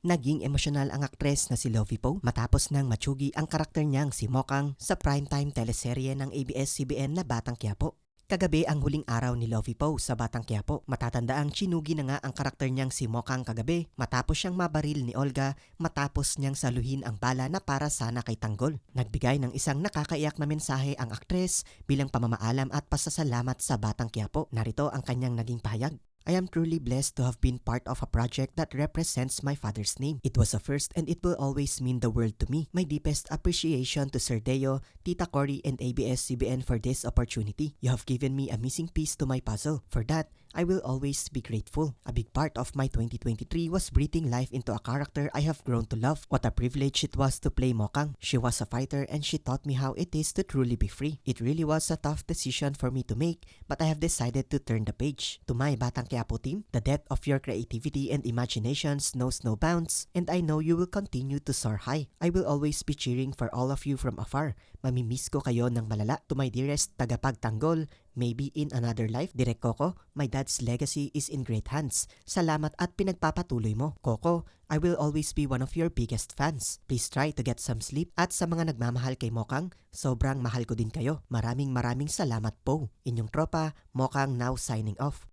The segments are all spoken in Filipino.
Naging emosyonal ang aktres na si Lovie Poe matapos nang matsugi ang karakter niyang si Mokang sa primetime teleserye ng ABS-CBN na Batang Quiapo. Kagabi ang huling araw ni Lovie Poe sa Batang Quiapo. Matatandaang chinugi na nga ang karakter niyang si Mokang kagabi matapos siyang mabaril ni Olga matapos niyang saluhin ang bala na para sana kay Tanggol. Nagbigay ng isang nakakaiyak na mensahe ang aktres bilang pamamaalam at pasasalamat sa Batang Quiapo. Narito ang kanyang naging pahayag. I am truly blessed to have been part of a project that represents my father's name. It was a first and it will always mean the world to me. My deepest appreciation to Sir Deo, Tita Cory, and ABS-CBN for this opportunity. You have given me a missing piece to my puzzle. For that, I will always be grateful. A big part of my 2023 was breathing life into a character I have grown to love. What a privilege it was to play Mokang. She was a fighter and she taught me how it is to truly be free. It really was a tough decision for me to make, but I have decided to turn the page. To my Batang Quiapo team, the depth of your creativity and imaginations knows no bounds, and I know you will continue to soar high. I will always be cheering for all of you from afar. Mamimiss ko kayo ng malala. To my dearest tagapagtanggol, Maybe in another life, Direk Coco, my dad's legacy is in great hands. Salamat at pinagpapatuloy mo. Coco, I will always be one of your biggest fans. Please try to get some sleep. At sa mga nagmamahal kay Mokang, sobrang mahal ko din kayo. Maraming maraming salamat po. Inyong tropa, Mokang now signing off.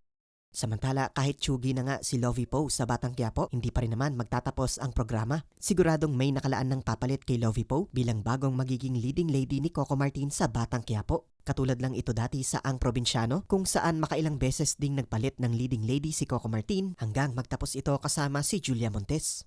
Samantala, kahit tsugi na nga si Lovie Poe sa Batang Quiapo, hindi pa rin naman magtatapos ang programa. Siguradong may nakalaan ng papalit kay Lovie Poe bilang bagong magiging leading lady ni Coco Martin sa Batang Quiapo. Katulad lang ito dati sa Ang Probinsyano kung saan makailang beses ding nagpalit ng leading lady si Coco Martin hanggang magtapos ito kasama si Julia Montes.